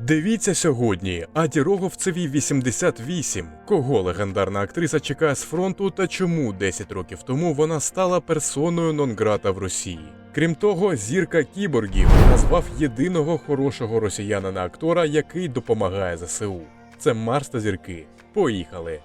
Дивіться сьогодні. Аді Роговцеві 88. Кого легендарна актриса чекає з фронту та чому 10 років тому вона стала персоною нон-грата в Росії. Крім того, зірка кіборгів назвав єдиного хорошого росіянина актора, який допомагає ЗСУ. Це Марс та зірки. Поїхали.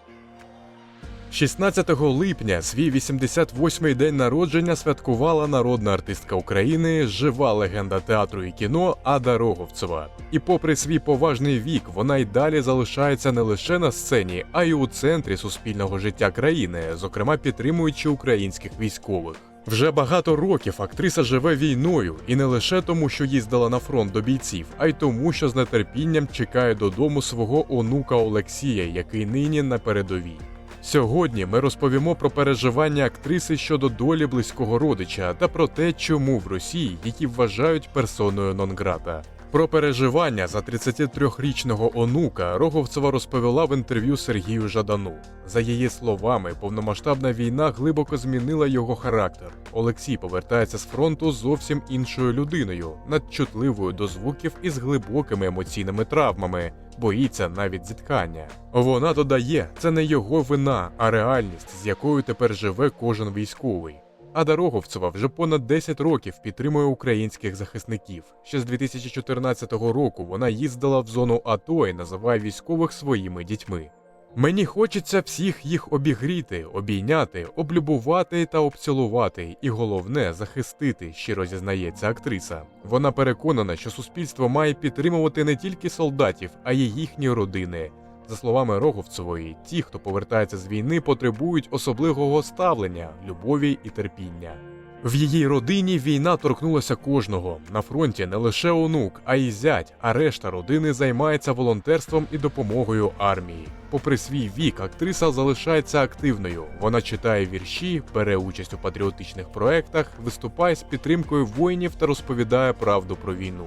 16 липня свій 88-й день народження святкувала народна артистка України, жива легенда театру і кіно Ада Роговцева. І попри свій поважний вік, вона й далі залишається не лише на сцені, а й у центрі суспільного життя країни, зокрема підтримуючи українських військових. Вже багато років актриса живе війною, і не лише тому, що їздила на фронт до бійців, а й тому, що з нетерпінням чекає додому свого онука Олексія, який нині на передовій. Сьогодні ми розповімо про переживання актриси щодо долі близького родича та про те, чому в Росії її вважають персоною нон-грата. Про переживання за 33-річного онука Роговцева розповіла в інтерв'ю Сергію Жадану. За її словами, повномасштабна війна глибоко змінила його характер. Олексій повертається з фронту зовсім іншою людиною, надчутливою до звуків і з глибокими емоційними травмами, боїться навіть зіткання. Вона додає, це не його вина, а реальність, з якою тепер живе кожен військовий. А Дороговцева вже понад 10 років підтримує українських захисників. Ще з 2014 року вона їздила в зону АТО і називає військових своїми дітьми. Мені хочеться всіх їх обігріти, обійняти, облюбувати та обцілувати, і головне захистити, щиро зізнається актриса. Вона переконана, що суспільство має підтримувати не тільки солдатів, а й їхні родини. За словами Роговцевої, ті, хто повертається з війни, потребують особливого ставлення, любові і терпіння. В її родині війна торкнулася кожного. На фронті не лише онук, а й зять, а решта родини займається волонтерством і допомогою армії. Попри свій вік, актриса залишається активною. Вона читає вірші, бере участь у патріотичних проектах, виступає з підтримкою воїнів та розповідає правду про війну.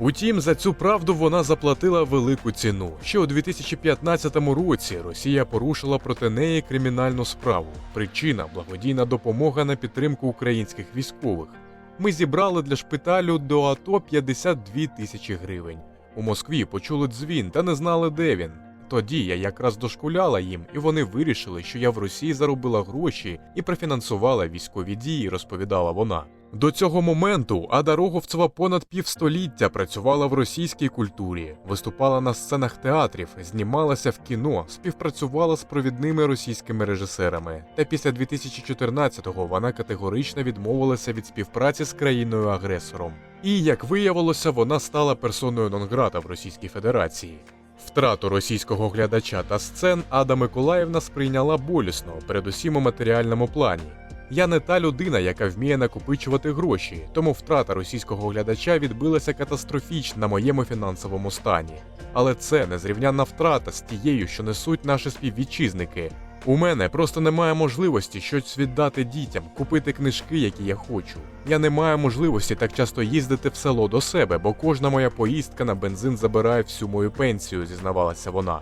Утім, за цю правду вона заплатила велику ціну. Ще у 2015 році Росія порушила проти неї кримінальну справу. Причина благодійна допомога на підтримку українських військових. Ми зібрали для шпиталю до АТО 52 тисячі гривень. У Москві почули дзвін та не знали, де він. Тоді я якраз дошкуляла їм, і вони вирішили, що я в Росії заробила гроші і профінансувала військові дії, розповідала вона. До цього моменту Ада Роговцева понад півстоліття працювала в російській культурі, виступала на сценах театрів, знімалася в кіно, співпрацювала з провідними російськими режисерами. Та після 2014-го вона категорично відмовилася від співпраці з країною-агресором. І як виявилося, вона стала персоною нон-грата в Російській Федерації. Втрату російського глядача та сцен Ада Миколаївна сприйняла болісно, передусім у матеріальному плані. Я не та людина, яка вміє накопичувати гроші, тому втрата російського глядача відбилася катастрофічно на моєму фінансовому стані. Але це незрівнянна втрата з тією, що несуть наші співвітчизники. У мене просто немає можливості щось віддати дітям, купити книжки, які я хочу. Я не маю можливості так часто їздити в село до себе, бо кожна моя поїздка на бензин забирає всю мою пенсію, зізнавалася вона.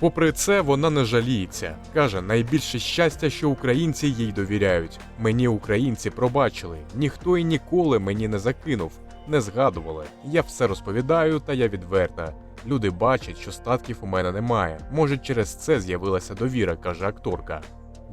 Попри це, вона не жаліється. Каже, найбільше щастя, що українці їй довіряють. Мені українці пробачили, ніхто і ніколи мені не закинув, не згадували. Я все розповідаю, та я відверта. Люди бачать, що статків у мене немає. Може, через це з'явилася довіра, каже акторка.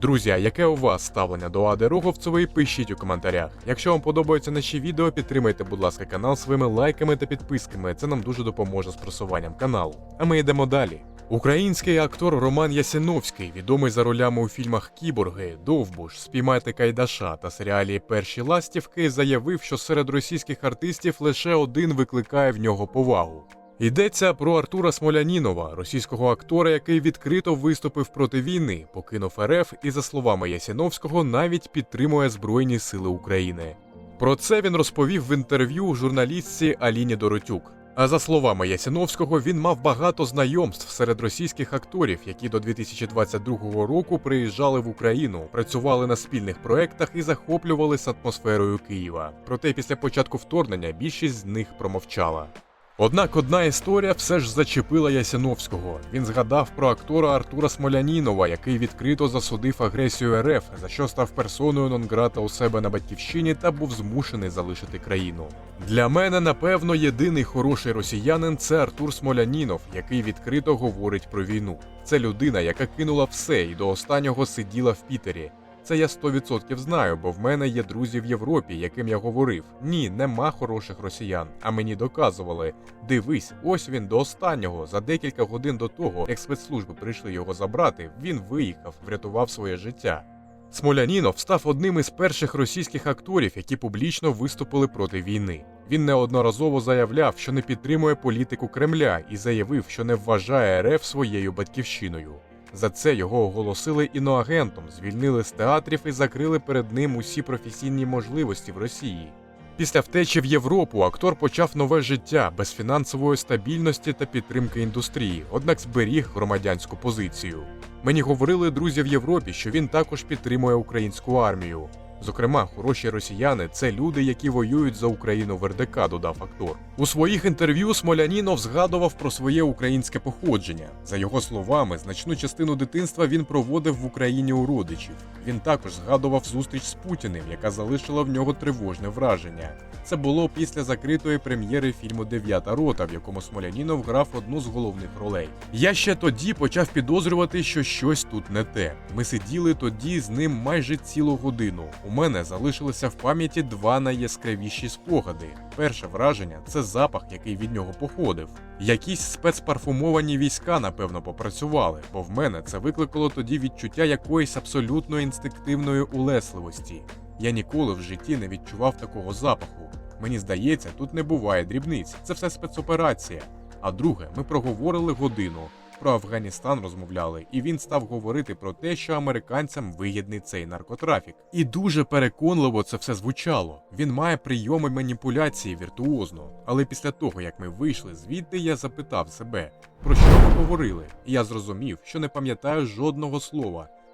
Друзі, яке у вас ставлення до Ади Роговцевої, пишіть у коментарях. Якщо вам подобаються наші відео, підтримайте, будь ласка, канал своїми лайками та підписками. Це нам дуже допоможе з просуванням каналу. А ми йдемо далі. Український актор Роман Ясиновський, відомий за ролями у фільмах Кіборги, Довбуш, Спіймайте Кайдаша та серіалі Перші ластівки, заявив, що серед російських артистів лише один викликає в нього повагу. Йдеться про Артура Смолянінова, російського актора, який відкрито виступив проти війни, покинув РФ і, за словами Ясиновського, навіть підтримує Збройні Сили України. Про це він розповів в інтерв'ю журналістці Аліні Доротюк. А за словами Ясиновського, він мав багато знайомств серед російських акторів, які до 2022 року приїжджали в Україну, працювали на спільних проектах і захоплювалися атмосферою Києва. Проте після початку вторгнення більшість з них промовчала. Однак одна історія все ж зачепила Ясіновського. Він згадав про актора Артура Смолянінова, який відкрито засудив агресію РФ, за що став персоною Нонграта у себе на батьківщині та був змушений залишити країну. Для мене, напевно, єдиний хороший росіянин це Артур Смолянінов, який відкрито говорить про війну. Це людина, яка кинула все і до останнього сиділа в Пітері. Це я 100% знаю, бо в мене є друзі в Європі, яким я говорив: ні, нема хороших росіян. А мені доказували: дивись, ось він до останнього. За декілька годин до того, як спецслужби прийшли його забрати, він виїхав, врятував своє життя. Смолянінов став одним із перших російських акторів, які публічно виступили проти війни. Він неодноразово заявляв, що не підтримує політику Кремля, і заявив, що не вважає РФ своєю батьківщиною. За це його оголосили іноагентом, звільнили з театрів і закрили перед ним усі професійні можливості в Росії. Після втечі в Європу актор почав нове життя без фінансової стабільності та підтримки індустрії, однак зберіг громадянську позицію. Мені говорили друзі в Європі, що він також підтримує українську армію. Зокрема, хороші росіяни це люди, які воюють за Україну в РДК, додав актор. У своїх інтерв'ю Смолянінов згадував про своє українське походження. За його словами, значну частину дитинства він проводив в Україні у родичів. Він також згадував зустріч з Путіним, яка залишила в нього тривожне враження. Це було після закритої прем'єри фільму Дев'ята рота, в якому Смолянінов грав одну з головних ролей. Я ще тоді почав підозрювати, що щось тут не те. Ми сиділи тоді з ним майже цілу годину. У мене залишилися в пам'яті два найяскравіші спогади. Перше враження це запах, який від нього походив. Якісь спецпарфумовані війська, напевно, попрацювали, бо в мене це викликало тоді відчуття якоїсь абсолютно інстинктивної улесливості. Я ніколи в житті не відчував такого запаху. Мені здається, тут не буває дрібниць, це все спецоперація. А друге, ми проговорили годину. Про Афганістан розмовляли, і він став говорити про те, що американцям вигідний цей наркотрафік. І дуже переконливо це все звучало. Він має прийоми маніпуляції віртуозно. Але після того, як ми вийшли звідти, я запитав себе, про що ми говорили, і я зрозумів, що не пам'ятаю жодного слова.